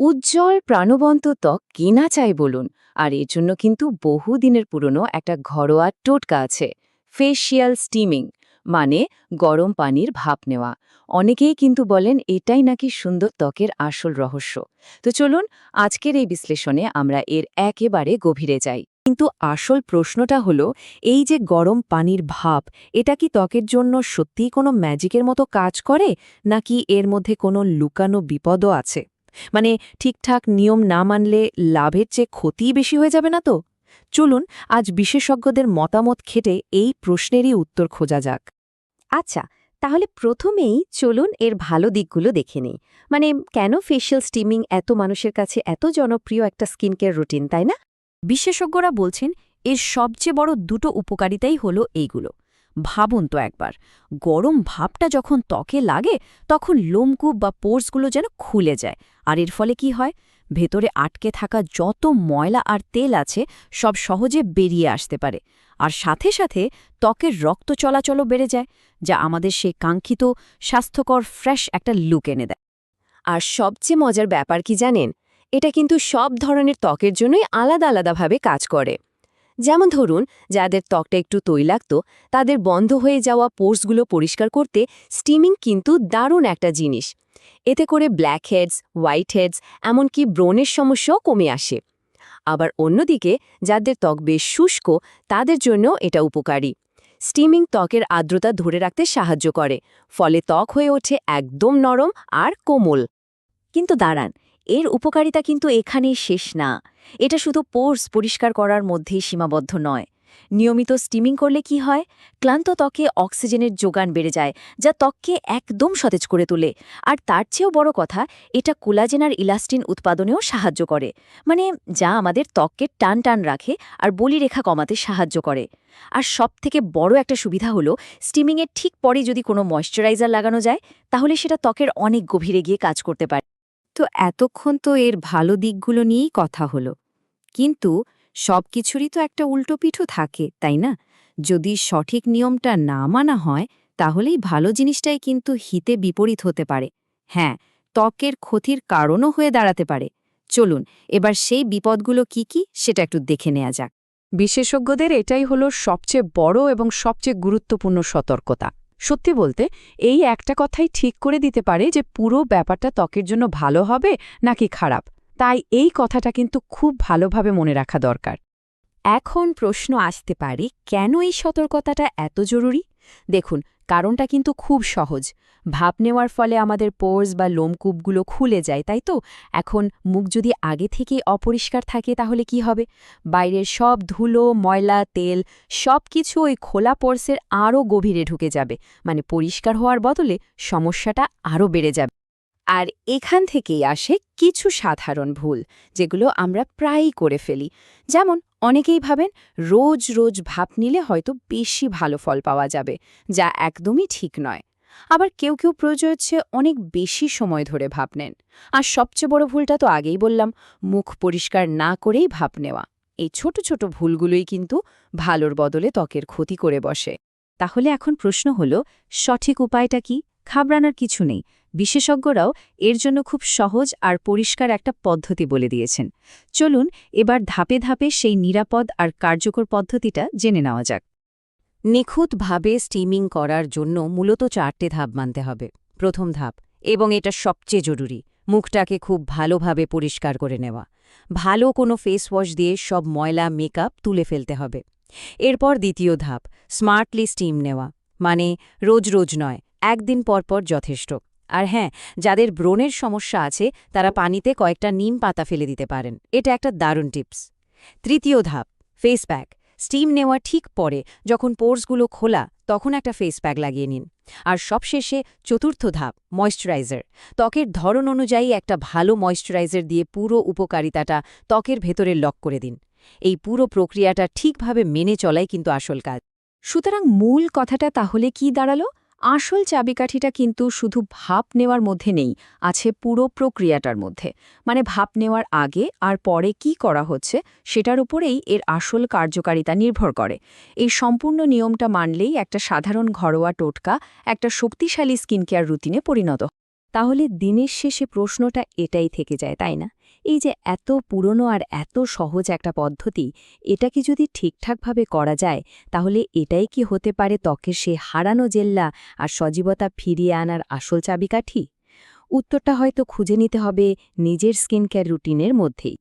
উজ্জ্বল প্রাণবন্ত ত্বক কেনা চাই বলুন? আর এর জন্য কিন্তু বহু দিনের পুরনো একটা ঘরোয়া টোটকা আছে ফেসিয়াল স্টিমিং মানে গরম পানির ভাপ নেওয়া। অনেকেই কিন্তু বলেন এটাই নাকি সুন্দর ত্বকের আসল রহস্য। তো চলুন, আজকের এই বিশ্লেষণে আমরা এর একেবারে গভীরে যাই। কিন্তু আসল প্রশ্নটা হলো, এই যে গরম পানির ভাপ, এটা কি ত্বকের জন্য সত্যিই কোনো ম্যাজিকের মতো কাজ করে, নাকি এর মধ্যে কোনো লুকানো বিপদও আছে? মানে ঠিকঠাক নিয়ম না মানলে লাভের চেয়ে ক্ষতিই বেশি হয়ে যাবে না তো? চলুন আজ বিশেষজ্ঞদের মতামত খেটে এই প্রশ্নেরই উত্তর খোঁজা যাক। আচ্ছা তাহলে প্রথমেই চলুন এর ভালো দিকগুলো দেখে নেই। মানে কেন ফেশিয়াল স্টিমিং এত মানুষের কাছে এত জনপ্রিয় একটা স্কিন কেয়ার রুটিন, তাই না? বিশেষজ্ঞরা বলছেন, এর সবচেয়ে বড় দুটো উপকারিতাই হলো এইগুলো। ভাবুন তো একবার, গরম ভাবটা যখন ত্বকে লাগে, তখন লোমকূপ বা পোর্সগুলো যেন খুলে যায়। আর এর ফলে কি হয়? ভেতরে আটকে থাকা যত ময়লা আর তেল আছে, সব সহজে বেরিয়ে আসতে পারে। আর সাথে সাথে ত্বকের রক্ত চলাচলও বেড়ে যায়, যা আমাদের সে কাঙ্ক্ষিত, স্বাস্থ্যকর, ফ্রেশ একটা লুক এনে দেয়। আর সবচেয়ে মজার ব্যাপার কি জানেন? এটা কিন্তু সব ধরনের ত্বকের জন্যই আলাদা আলাদাভাবে কাজ করে। যেমন ধরুন, যাদের ত্বকটা একটু তৈলাক্ত, তাদের বন্ধ হয়ে যাওয়া পোর্সগুলো পরিষ্কার করতে স্টিমিং কিন্তু দারুণ একটা জিনিস। এতে করে ব্ল্যাক হেডস হোয়াইট হেডস এমনকি ব্রণের সমস্যাও কমে আসে। আবার অন্যদিকে, যাদের ত্বক বেশ শুষ্ক, তাদের জন্য এটা উপকারী। স্টিমিং ত্বকের আর্দ্রতা ধরে রাখতে সাহায্য করে, ফলে ত্বক হয়ে ওঠে একদম নরম আর কোমল। কিন্তু দাঁড়ান এর উপকারিতা কিন্তু এখানেই শেষ না। এটা শুধু পোর্স পরিষ্কার করার মধ্যেই সীমাবদ্ধ নয়। নিয়মিত স্টিমিং করলে কি হয়? ক্লান্ত ত্বকে অক্সিজেনের যোগান বেড়ে যায়, যা ত্বককে একদম সতেজ করে তোলে। আর তার চেয়েও বড় কথা, এটা কোলাজেন আর ইলাস্টিন উৎপাদনেও সাহায্য করে। মানে যা আমাদের ত্বককে টান টান রাখে আর বলিরেখা কমাতে সাহায্য করে। আর সবথেকে বড় একটা সুবিধা হলো, স্টিমিংয়ের ঠিক পরে যদি কোনো ময়শ্চারাইজার লাগানো যায়, তাহলে সেটা ত্বকের অনেক গভীরে গিয়ে কাজ করতে পারে। তো এতক্ষণ তো এর ভালো দিকগুলো নিয়েই কথা হলো। কিন্তু সব কিছুরই তো একটা উল্টো পিঠও থাকে, তাই না? যদি সঠিক নিয়মটা না মানা হয়, তাহলেই ভালো জিনিসটাই কিন্তু হিতে বিপরীত হতে পারে। হ্যাঁ ত্বকের ক্ষতির কারণও হয়ে দাঁড়াতে পারে। চলুন, এবার সেই বিপদগুলো কি কি সেটা একটু দেখে নেওয়া যাক। বিশেষজ্ঞদের এটাই হলো সবচেয়ে বড় এবং সবচেয়ে গুরুত্বপূর্ণ সতর্কতা। সত্যি বলতে, এই একটা কথাই ঠিক করে দিতে পারে যে পুরো ব্যাপারটা ত্বকের জন্য ভালো হবে নাকি খারাপ। তাই এই কথাটা কিন্তু খুব ভালোভাবে মনে রাখা দরকার। এখন প্রশ্ন আসতে পারে, কেন এই সতর্কতাটা এত জরুরি? দেখুন, কারণটা কিন্তু খুব সহজ। ভাপ নেওয়ার ফলে আমাদের পোর্স বা লোমকূপগুলো খুলে যায়, তাই তো? এখন মুখ যদি আগে থেকে অপরিষ্কার থাকে, তাহলে কি হবে? বাইরের সব ধুলো, ময়লা, তেল সব কিছু ওই খোলা পোর্সের আরও গভীরে ঢুকে যাবে। মানে পরিষ্কার হওয়ার বদলে সমস্যাটা আরও বেড়ে যাবে। আর এখান থেকেই আসে কিছু সাধারণ ভুল, যেগুলো আমরা প্রায়ই করে ফেলি। যেমন, অনেকেই ভাবেন, রোজ রোজ ভাপ নিলে হয়তো বেশি ভালো ফল পাওয়া যাবে, যা একদমই ঠিক নয়। আবার কেউ কেউ প্রয়োজন হচ্ছে অনেক বেশি সময় ধরে ভাপ নেন। আর সবচেয়ে বড় ভুলটা তো আগেই বললাম, মুখ পরিষ্কার না করেই ভাপ নেওয়া। এই ছোট ছোট ভুলগুলোই কিন্তু ভালোর বদলে ত্বকের ক্ষতি করে বসে। তাহলে এখন প্রশ্ন হল, সঠিক উপায়টা কি? ঘাবড়ানোর কিছু নেই। বিশেষজ্ঞরাও এর জন্য খুব সহজ আর পরিষ্কার একটা পদ্ধতি বলে দিয়েছেন। চলুন এবার ধাপে ধাপে সেই নিরাপদ আর কার্যকর পদ্ধতিটা জেনে নেওয়া যাক। নিখুঁতভাবে স্টিমিং করার জন্য মূলত চারটে ধাপ মানতে হবে। প্রথম ধাপ, এবং এটা সবচেয়ে জরুরি, মুখটাকে খুব ভালোভাবে পরিষ্কার করে নেওয়া। ভালো কোনো ফেস ওয়াশ দিয়ে সব ময়লা মেকআপ তুলে ফেলতে হবে। এরপর দ্বিতীয় ধাপ স্মার্টলি স্টিম নেওয়া মানে রোজ রোজ নয়, একদিন পর পর যথেষ্ট। আর হ্যাঁ যাদের ব্রণের সমস্যা আছে, তারা পানিতে কয়েকটা নিম পাতা ফেলে দিতে পারেন। এটা একটা দারুণ টিপস। তৃতীয় ধাপ ফেস প্যাক স্টিম নেওয়া ঠিক পরে যখন পোর্সগুলো খোলা, তখন একটা ফেস প্যাক লাগিয়ে নিন। আর সবশেষে চতুর্থ ধাপ ময়শ্চারাইজার ত্বকের ধরন অনুযায়ী একটা ভালো ময়শ্চারাইজার দিয়ে পুরো উপকারিতাটা ত্বকের ভেতরে লক করে দিন। এই পুরো প্রক্রিয়াটা ঠিকভাবে মেনে চলাই কিন্তু আসল কাজ। সুতরাং মূল কথাটা তাহলে কি দাঁড়াল? আসল চাবিকাঠিটা কিন্তু শুধু ভাপ নেওয়ার মধ্যে নেই, আছে পুরো প্রক্রিয়াটার মধ্যে। মানে ভাপ নেওয়ার আগে আর পরে কি করা হচ্ছে সেটার উপরেই এর আসল কার্যকারিতা নির্ভর করে। এই সম্পূর্ণ নিয়মটা মানলেই একটা সাধারণ ঘরোয়া টোটকা একটা শক্তিশালী স্কিন কেয়ার রুটিনে পরিণত তাহলে দিনের শেষে প্রশ্নটা এটাই থেকে যায়, তাই না? এই যে এত পুরনো আর এত সহজ একটা পদ্ধতি, এটা কি যদি ঠিকঠাকভাবে করা যায়, তাহলে এটাই কি হতে পারে ত্বকে সে হারানো জেল্লা আর সজীবতা ফিরিয়ে আনার আসল চাবিকাঠি? উত্তরটা হয়তো খুঁজে নিতে হবে নিজের স্কিন কেয়ার রুটিনের মধ্যেই।